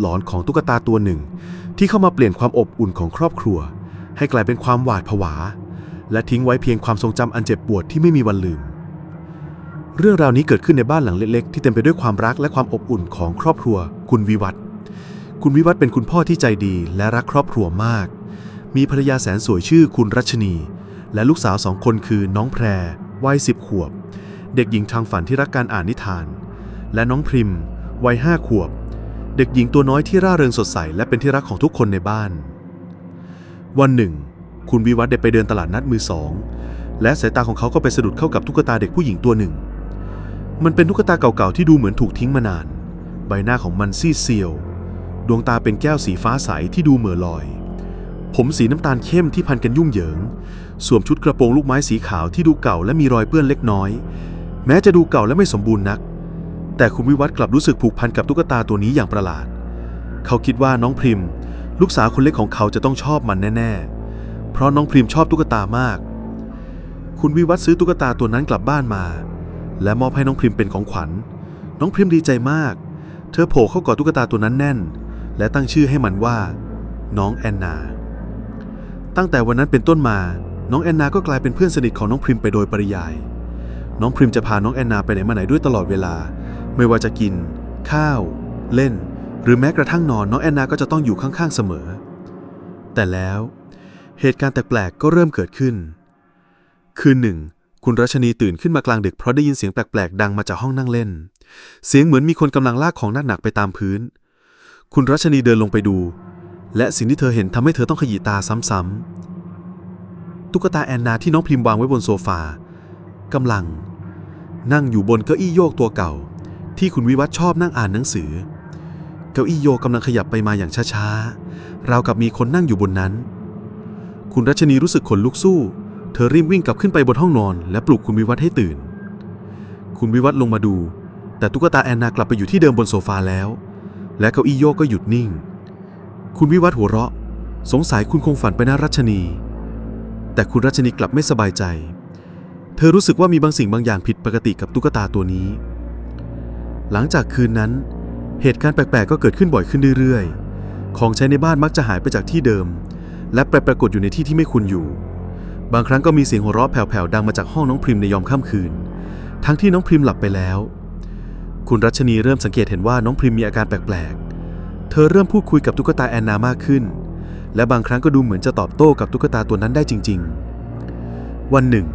หลอนของตุ๊กตาตัวหนึ่ง ที่เข้ามาเปลี่ยนความอบอุ่นของครอบครัว ให้กลายเป็นความหวาดผวา และทิ้งไว้เพียงความทรงจำอันเจ็บปวดที่ไม่มีวันลืม เรื่องราวนี้เกิดขึ้นในบ้านหลังเล็กๆ ที่เต็มไปด้วยความรักและความอบอุ่นของครอบครัว คุณวิวัฒน์คุณวิวัฒน์เป็นคุณพ่อที่ใจดีและรักครอบครัวมาก มีภรรยาแสนสวยชื่อคุณรัชนี และลูกสาวสองคนคือน้องแพรวัยสิบขวบ เด็กหญิงทางฝันที่รักการอ่านนิทาน และน้องพริมวัยห้าขวบ เด็กหญิงตัวน้อยที่ร่าเริงสดใสและเป็นที่รักของทุกคนในบ้าน วันหนึ่ง คุณวิวัฒน์ได้ไปเดินตลาดนัดมือสอง และสายตาของเขาก็ไปสะดุดเข้ากับตุ๊กตาเด็กผู้หญิงตัวหนึ่ง มันเป็นตุ๊กตาเก่าๆที่ดูเหมือนถูกทิ้งมานาน ใบหน้าของมันซีดเซียว ดวงตาเป็นแก้วสีฟ้าใสที่ดูเหม่อลอย ผมสีน้ำตาลเข้มที่พันกันยุ่งเหยิง สวมชุดกระโปรงลูกไม้สีขาวที่ดูเก่าและมีรอยเปื้อนเล็กน้อย แม้จะดูเก่าและไม่สมบูรณ์นัก แต่คุณวิวัฒน์กลับรู้สึกผูกพันกับตุ๊กตาตัวนี้อย่างประหลาด เขาคิดว่าน้องพริม ลูกสาวคนเล็กของเขาจะต้องชอบมันแน่ๆ เพราะน้องพริมชอบตุ๊กตามาก คุณวิวัฒน์ซื้อตุ๊กตาตัวนั้นกลับบ้านมา และมอบให้น้องพริมเป็นของขวัญ น้องพริมดีใจมาก เธอโผล่เข้ากอดตุ๊กตาตัวนั้นแน่น และตั้งชื่อให้มันว่า น้องแอนนา ตั้งแต่วันนั้นเป็นต้นมา น้องแอนนาก็กลายเป็นเพื่อนสนิทของน้องพริมไปโดยปริยาย น้องพริมจะพาน้องแอนนาไปไหนมาไหนด้วยตลอดเวลา ไม่ว่าจะกิน ข้าว เล่น หรือแม้กระทั่งนอนน้องแอนนาก็จะต้องอยู่ข้างๆเสมอ แต่แล้วเหตุการณ์แปลกๆก็เริ่มเกิดขึ้น คืนหนึ่ง คุณรัชนีตื่นขึ้นมากลางดึกเพราะได้ยินเสียงแปลกๆดังมาจากห้องนั่งเล่น เสียงเหมือนมีคนกำลังลากของหนักๆไปตามพื้น คุณรัชนีเดินลงไปดู และสิ่งที่เธอเห็นทำให้เธอต้องขยี้ตาซ้ำๆตุ๊กตาแอนนาที่น้องพิมพ์วางไว้บนโซฟากำลัง นั่งอยู่บนเก้าอี้โยกตัวเก่า ที่คุณวิวัฒน์ชอบนั่งอ่านหนังสือ เก้าอี้โยกำลังขยับไปมาอย่างช้าๆ ราวกับมีคนนั่งอยู่บนนั้น คุณรัชนีรู้สึกขนลุกสู้ เธอรีบวิ่งกลับขึ้นไปบนห้องนอน และปลุกคุณวิวัฒน์ให้ตื่น คุณวิวัฒน์ลงมาดู แต่ตุ๊กตาแอนนากลับไปอยู่ที่เดิมบนโซฟาแล้ว และเก้าอี้โยกก็หยุดนิ่ง คุณวิวัฒน์หัวเราะ สงสัยคุณคงฝันไปนะรัชนี แต่คุณรัชนีกลับไม่สบายใจ เธอรู้สึกว่ามีบางสิ่งบางอย่างผิดปกติกับตุ๊กตาตัวนี้ หลังจากคืนนั้น เหตุการณ์แปลกๆ ก็เกิดขึ้นบ่อยขึ้นเรื่อยๆ ของใช้ในบ้านมักจะหายไปจากที่เดิม และไปปรากฏอยู่ในที่ที่ไม่คุ้นอยู่ บางครั้งก็มีเสียงหัวเราะแผ่วๆดังมาจากห้องน้องพริมในยามค่ำคืน ทั้งที่น้องพริมหลับไปแล้ว คุณรัชนีเริ่มสังเกตเห็นว่าน้องพริมมีอาการแปลกๆ เธอเริ่มพูดคุยกับตุ๊กตาแอนนามากขึ้น และบางครั้งก็ดูเหมือนจะตอบโต้กับตุ๊กตาตัวนั้นได้จริง ๆ วันหนึ่ง